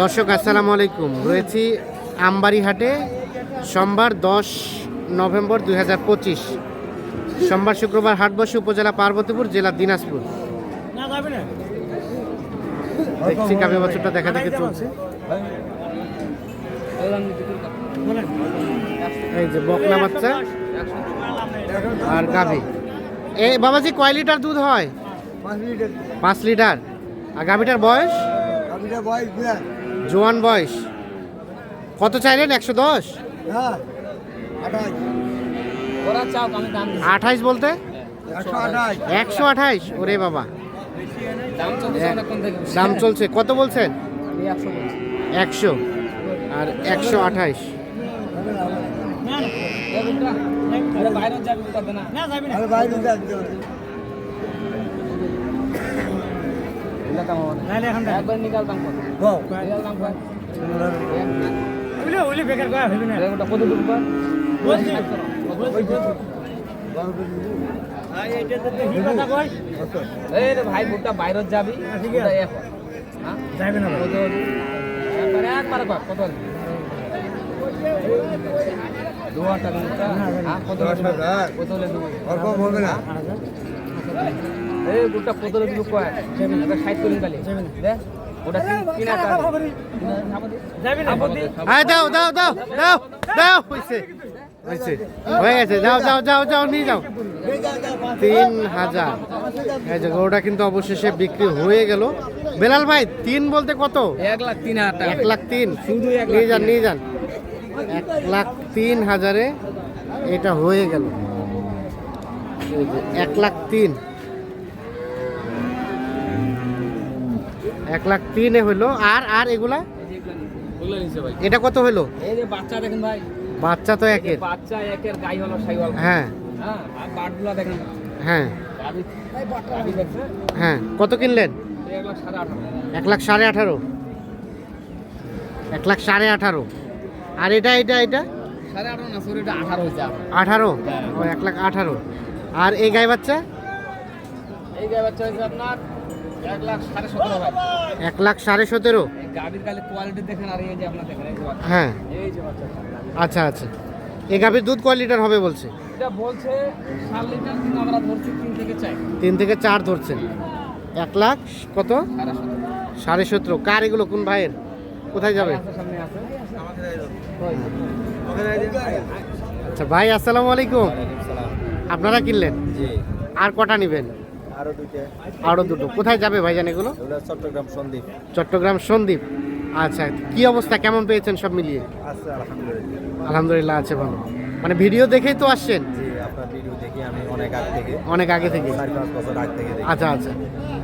দর্শক আসসালামু আলাইকুম। রয়েছি আমবাড়ি হাটে সোমবার দশ নভেম্বর দুই হাজার পঁচিশ। সোমবার শুক্রবার হাট বসে উপজেলা পার্বতীপুর জেলা দিনাজপুর। দেখছি কাবে বছরটা দেখা দেখে চলছে এই যে বকনা বাচ্চা আর গাভী। এই বাবাজি কয় লিটার দুধ হয়? পাঁচ লিটার। আর গাভীটার বয়স? গাভিটা বয়স জোয়ান বয়স। কত চাইলেন? একশো দশ? হ্যাঁ আঠাইশ বলতে? একশো আঠাইশ ওরে বাবা। দাম চলছে কত বলছেন? আমি একশো আর একশো আঠাইশ আরে বাইরে যাবি কথা না বাইরে যাচ্ছে ভাই বুটটা বাইরে যাবি। এক হয়। হ্যাঁ? কত একবার কত? দু হাজার? হ্যাঁ, কত। কত? অল্প হবে না। এই কয়? ষাট। ওটা। হ্যাঁ দাও দাও দাও দাও দাও হয়েছে হয়েছে হয়ে গেছে। যাও যাও যাও যাও নিয়ে যাও। তিন হাজার। গরুটা কিন্তু অবশেষে বিক্রি হয়ে গেল। বেলাল ভাই তিন বলতে কত? এক লাখ তিন হাজার এক লাখ তিন। শুধু নিয়ে যান নিয়ে যান। এক লাখ তিন হাজারে এটা হয়ে গেল। এক লাখ তিন। এক লাখ তিনে হলো আর আর এগুলা? এটা কত হলো বাচ্চা দেখেন ভাই। বাচ্চা তো একের। বাচ্চা একের গাই হলো সাইওয়াল। হ্যাঁ। হ্যাঁ আর বাটগুলো দেখেন। হ্যাঁ। হ্যাঁ। কত কিনলেন? এক লাখ সাড়ে আঠারো। এক লাখ সাড়ে আঠারো? আর এটা এটা এটা? আঠারো। আঠারো ও এক লাখ আঠারো। আর এই গাই বাচ্চা? এই গাই বাচ্চা হয়েছে আপনার এক লাখ সাড়ে সতেরো। হ্যাঁ। এই যে বাচ্চা আচ্ছা আচ্ছা। এই গাভীর দুধ কয় লিটার হবে বলছে? বলছে সাত লিটার কিন্তু আমরা ধরছি তিন থেকে চাই তিন থেকে চার ধরছেন। এক লাখ কত? সাড়ে সতেরো। কার এগুলো? কোন ভাইয়ের? কোথায় যাবে? আছে, সামনে আছে। আচ্ছা ভাই আসসালামু আলাইকুম। আপনারা কিনলেন? আর কটা নেবেন? আরও দুইটা। আরও দুটো। কোথায় যাবে ভাইজান এগুলো? চট্টগ্রাম সন্দ্বীপ চট্টগ্রাম সন্দীপ। আচ্ছা কি অবস্থা? কেমন পেয়েছেন সব মিলিয়ে? আলহামদুলিল্লাহ। আলহামদুলিল্লাহ আছে ভালো। মানে ভিডিও দেখেই তো আসছেন? জি আপনার ভিডিও দেখি আমি অনেক আগ থেকে। অনেক আগে থেকে? চার পাঁচ বছর আগ থেকে আচ্ছা আচ্ছা।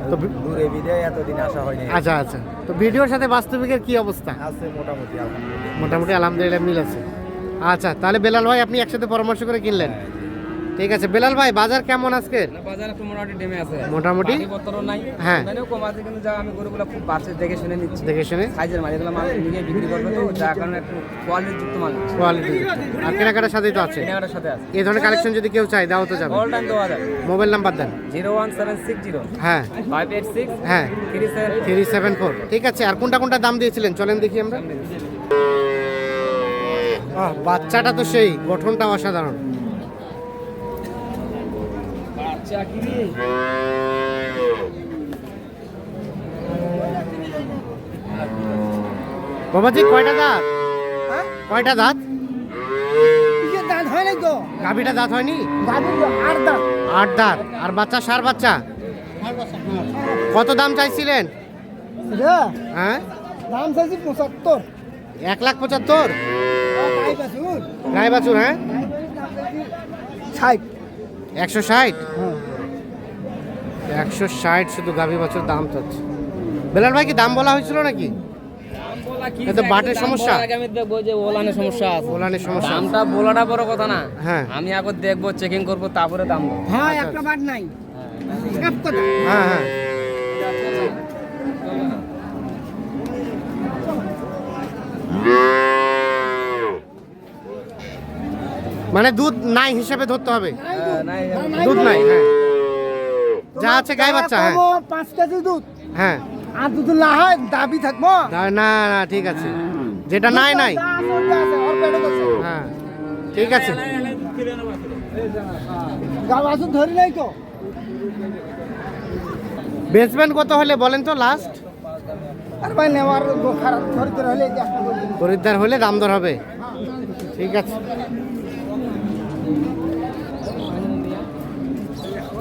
তো দূরে বিদায় এতদিন আসা হয়নি। আচ্ছা আচ্ছা। তো ভিডিওর সাথে বাস্তবিকের কি অবস্থা? আছে মোটামুটি আলহামদুলিল্লাহ। মোটামুটি আলহামদুলিল্লাহ মিল আছে। আচ্ছা তাহলে বেলাল ভাই আপনি একসাথে পরামর্শ করে কিনলেন? ঠিক আছে। বেলাল ভাই বাজার কেমন আজকে? বাজারে একটু মোটামুটি ডেমে আছে। মোটামুটি? নাই। হ্যাঁ। এখানেও কম আছে কিন্তু যা আমি গরুগুলো খুব বাচ্চা দেখে শুনে নিচ্ছি। দেখে শুনে? সাইজের মাল এগুলো মাল নিজে বিক্রি করবে তো যার কারণে একটু কোয়ালিটি যুক্ত মাল কোয়ালিটি আর কেনাকাটার সাথেই তো আছে? কেনাকাটার সাথে আছে। এই ধরনের কালেকশন যদি কেউ চায় দাও তো যাবে। অল টাইম দেওয়া যাবে। মোবাইল নাম্বার দেন। Zero one seven six zero হ্যাঁ। ফাইভ এইট সিক্স হ্যাঁ। Three seven three seven four ঠিক আছে আর কোনটা কোনটা দাম দিয়েছিলেন? চলেন দেখি আমরা। বাচ্চাটা তো সেই গঠনটা অসাধারণ। বাচ্চা কি রে? বাবাজি কয়টা দাঁত? কয়টা দাঁত? দাঁত হয় নাই তো। গাভিটা দাঁত হয়নি? আর দাঁত। আট দাঁত। আর বাচ্চা সার বাচ্চা? কত দাম চাইছিলেন? হ্যাঁ? দাম চাইছি পঁচাত্তর। এক লাখ পঁচাত্তর? গায়ে বাছুর। হ্যাঁ? ষাট। একশো ষাট? একশো ষাট শুধু গাভী বাছুর দাম চাচ্ছে বেলাল ভাই কি দাম বলা হয়েছিল নাকি দাম বলা কি এ তো যায়? বাটের সমস্যা? আমি দেখব যে ওলানের সমস্যা আছে ওলানের সমস্যা আছে। দামটা বলাটা বড় কথা না হ্যাঁ। আমি আগে দেখব চেকিং করব তারপরে দাম হ্যাঁ একটা। বার নাই হ্যাঁ হ্যাঁ মানে দুধ নাই হিসাবে ধরতে হবে হ্যাঁ, দুধ নাই হ্যাঁ যা আছে গায়ে বাচ্চা হ্যাঁ। পাঁচ কেজি দুধ। হ্যাঁ। আর যদি না হয় দাবি থাকব। না না ঠিক আছে। যেটা নাই নাই। হ্যাঁ ঠিক আছে। গা ধরি নাই তো। বেসমেন্ট কত হলে বলেন তো লাস্ট আর ভাই নেওয়ার ধরিতে হলে। খরিদ্দার হলে দাম দর হবে। ঠিক আছে।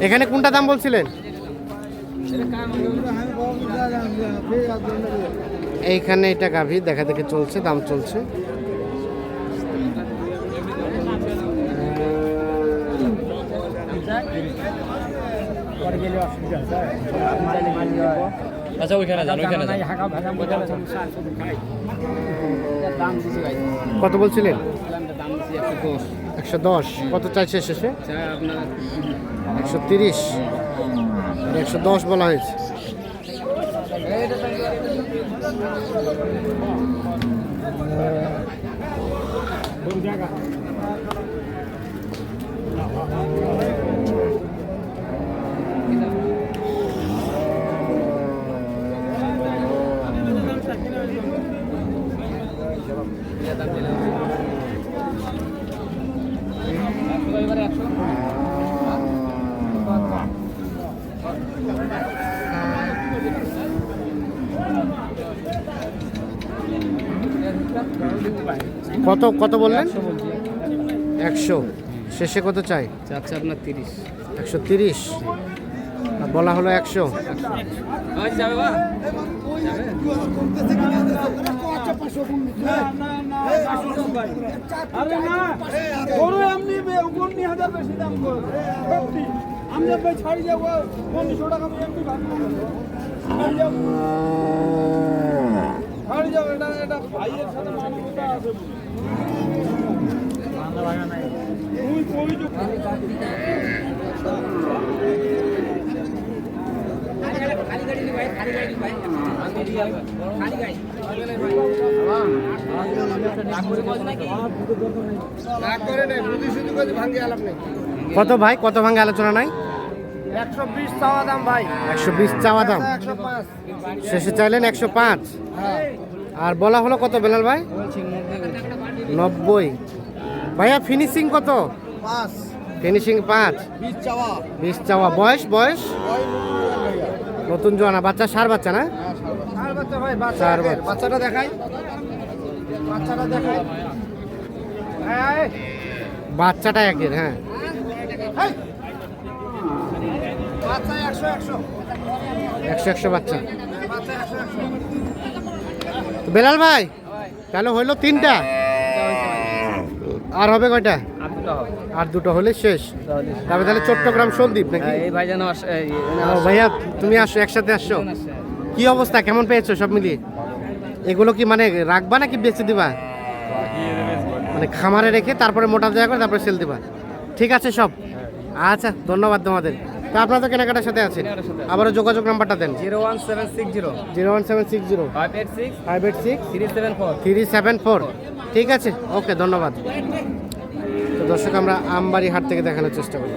এখানে কোনটা দাম বলছিলেন? এইখানে এটা গাভী দেখা দেখে চলছে দাম চলছে। আচ্ছা ওইখানে যান ওইখানে যান। দাম দিছি ভাই কত বলছিলেন? দাম দিছি একশো দশ। কত চাইছে শেষে? একশো তিরিশ। একশো দশ বলা হয়েছে। এবারে কত কত বললেন? একশো শেষে কত চাই? চাচ্ছে আপনার তিরিশ। একশো তিরিশ। বলা হলো একশো। যাবে বা। আরে না। গরু এমনি উনি হাজার বেশি দাম করে আমরা ছাড়ি যাব পনেরোশো টাকা কত ভাই কত ভাঙে আলোচনা নাই? একশো বিশ চাওয়া দাম ভাই। একশো বিশ চাওয়া দাম। একশো পাঁচ। শেষে চাইলেন একশো পাঁচ। আর বলা হলো কত বেলাল ভাই? নব্বই। ভাইয়া ফিনিশিং কত? পাঁচ। ফিনিশিং পাঁচ। বিশ চাওয়া। বিশ চাওয়া। বয়স বয়স? নতুন জোয়ানা বাচ্চা সার বাচ্চা না? চার বাচ্চা ভাই বাচ্চা চার বাচ্চা। বাচ্চাটা দেখাই। বাচ্চাটা দেখাই। বাচ্চাটা একের হ্যাঁ। একশো একশো। একশো একশো বাচ্চা। তো বেলাল ভাই তাহলে হইল তিনটা? আর হবে কয়টা? আর দুটো হবে আর দুটো হলে শেষ। তারপরে তাহলে চট্টগ্রাম সন্দীপ নাকি? ভাইয়া তুমি আসো একসাথে আসছো। কি অবস্থা? কেমন পেয়েছ সব মিলিয়ে? এগুলো কি মানে রাখবা নাকি বেচে দিবা? মানে খামারে রেখে তারপরে মোটা দেওয়া করে তারপরে সেল দিবা? ঠিক আছে সব। আচ্ছা ধন্যবাদ তোমাদের। তা আপনারা তো কেনাকাটার সাথে আছে আবারও যোগাযোগ নাম্বারটা দেন। Zero one seven six zero. Zero one seven six zero. Five eight six five eight six three seven four three seven four ঠিক আছে? ওকে ধন্যবাদ। তো দর্শক আমরা আমবাড়ি হাট থেকে দেখানোর চেষ্টা করি